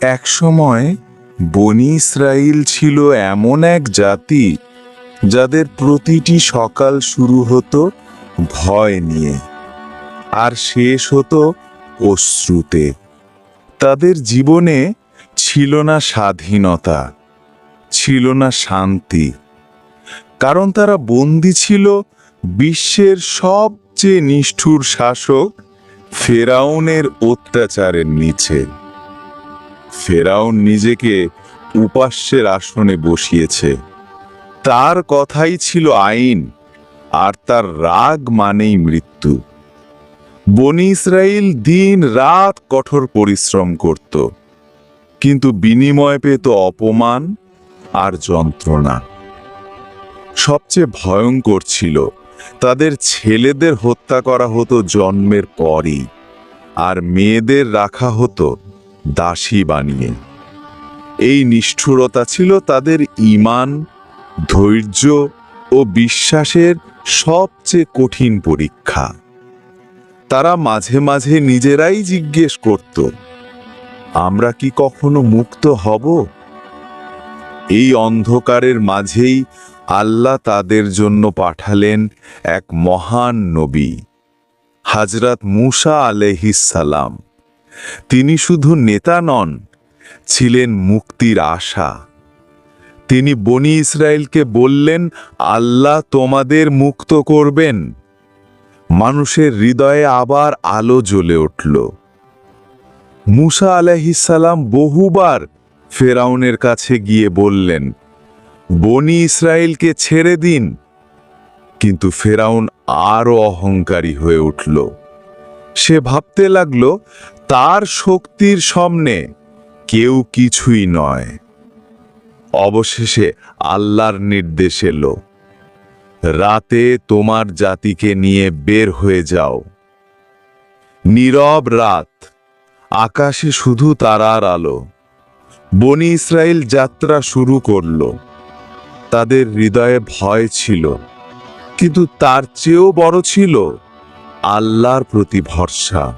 একসময় বনি ইসরাইল ছিল এমন এক জাতি যাদের প্রতিটি সকাল শুরু হতো ভয় নিয়ে আর শেষ হতো অশ্রুতে। তাদের জীবনে ছিল না স্বাধীনতা, ছিল না শান্তি, কারণ তারা বন্দী ছিল বিশ্বের সবচেয়ে নিষ্ঠুর শাসক ফেরাউনের অত্যাচারের নিচে। ফেরাউন নিজেকে উপাস্যের আসনে বসিয়েছে। তার কথাই ছিল আইন, আর তার রাগ মানেই মৃত্যু। বনি ইসরাইল দিন রাত কঠোর পরিশ্রম করত, কিন্তু বিনিময় পেত অপমান আর যন্ত্রণা। সবচেয়ে ভয়ঙ্কর ছিল, তাদের ছেলেদের হত্যা করা হতো জন্মের পরই, আর মেয়েদের রাখা হতো দাসী বানিয়ে। এই নিষ্ঠুরতা ছিল তাদের ঈমান, ধৈর্য ও বিশ্বাসের সবচেয়ে কঠিন পরীক্ষা। তারা মাঝে মাঝে নিজেরাই জিজ্ঞেস করত, আমরা কি কখনো মুক্ত হব? এই অন্ধকারের মাঝেই আল্লাহ তাদের জন্য পাঠালেন এক মহান নবী, হাজরাত মুসা আলহিসাল্লাম তিনি শুধু নেতা নন, ছিলেন মুক্তির আশা। তিনি বনি ইসরায়েলকে বললেন, আল্লাহ তোমাদের মুক্ত করবেন। মানুষের হৃদয়ে আবার আলো জ্বলে উঠল। মুসা আলাইহিসাল্লাম বহুবার ফেরাউনের কাছে গিয়ে বললেন, বনি ইসরায়েলকে ছেড়ে দিন। কিন্তু ফেরাউন আরও অহংকারী হয়ে উঠল। সে ভাবতে লাগল, তার শক্তির সামনে কেউ কিছুই নয়। অবশেষে আল্লাহর নির্দেশ এলো, রাতে তোমার জাতিকে নিয়ে বের হয়ে যাও। নীরব রাত, আকাশে শুধু তারার আলো। বনি ইসরায়েল যাত্রা শুরু করল। তাদের হৃদয়ে ভয় ছিল, কিন্তু তার চেয়েও বড় ছিল আল্লাহর প্রতি ভরসা।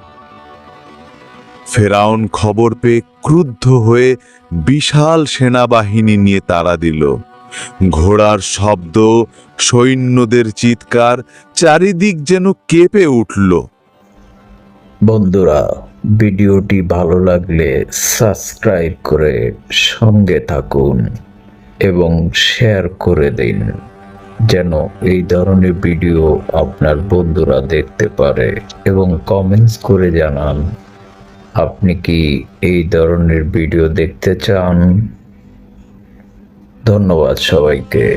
ফেরাউন খবর পেয়ে ক্রুদ্ধ হয়ে বিশাল সেনাবাহিনী নিয়ে তাড়া দিল। ঘোড়ার শব্দ, সৈন্যদের চিৎকার, চারিদিক যেন কেঁপে উঠল। বন্ধুরা, ভিডিওটি ভালো লাগলে সাবস্ক্রাইব করে সঙ্গে থাকুন এবং শেয়ার করে দিন। যেন এই ধরনের ভিডিও আপনার বন্ধুরা দেখতে পারে এবং কমেন্টস করে জানান। আপনি কি এই ধরনের ভিডিও দেখতে চান? ধন্যবাদ সবাইকে।